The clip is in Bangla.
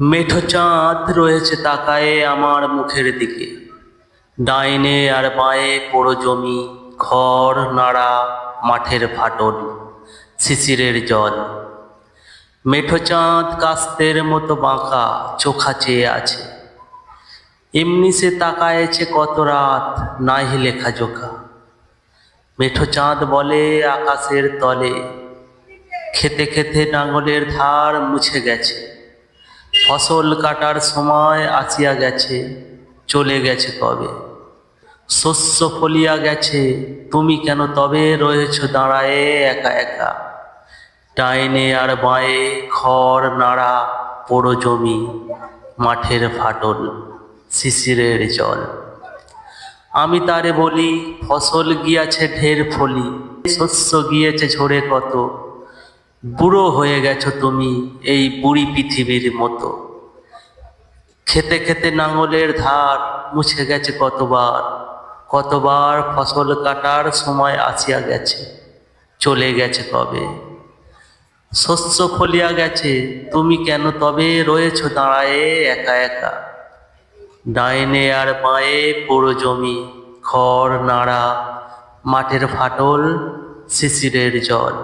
মেঠো চাঁদ রয়েছে তাকায়ে আমার মুখের দিকে। ডাইনে আর বাঁয়ে পোড়ো জমি খড় নাড়া, মাঠের ফাটল, শিশিরের জল। মেঠো চাঁদ কাস্তের মতো বাঁকা চোখা চেয়ে আছে। এমনি সে তাকায়েছে কত রাত, নাহি লেখা জোখা। মেঠো চাঁদ বলে আকাশের তলে, খেতে খেতে নাঙলের ধার মুছে গেছে। ফসল কাটার সময় আসিয়া গেছে, চলে গেছে তবে। শস্য ফলিয়া গেছে, তুমি কেন তবে রয়েছ দাঁড়ায়ে একা একা? ডাইনে আর বাঁয়ে খড় নাড়া পোড়ো জমি, মাঠের ফাটল, শিশিরের জল। আমি তারে বলি, ফসল গিয়াছে ঢের ফলি, শস্য গিয়েছে ঝরে কত বুড়ো হয়ে গেছো তুমি এই বুড়ি পৃথিবীর মতো। খেতে খেতে নাঙলের ধার মুছে গেছে কতবার কতবার ফসল কাটার সময় আসিয়া গেছে, চলে গেছে কবে? শস্য ফলিয়া গেছে, তুমি কেন তবে রয়েছ দাঁড়ায়ে একা একা? ডাইনে আর বাঁয়ে পোড়ো জমি, খড়, নাড়া, মাঠের ফাটল, শিশিরের জল।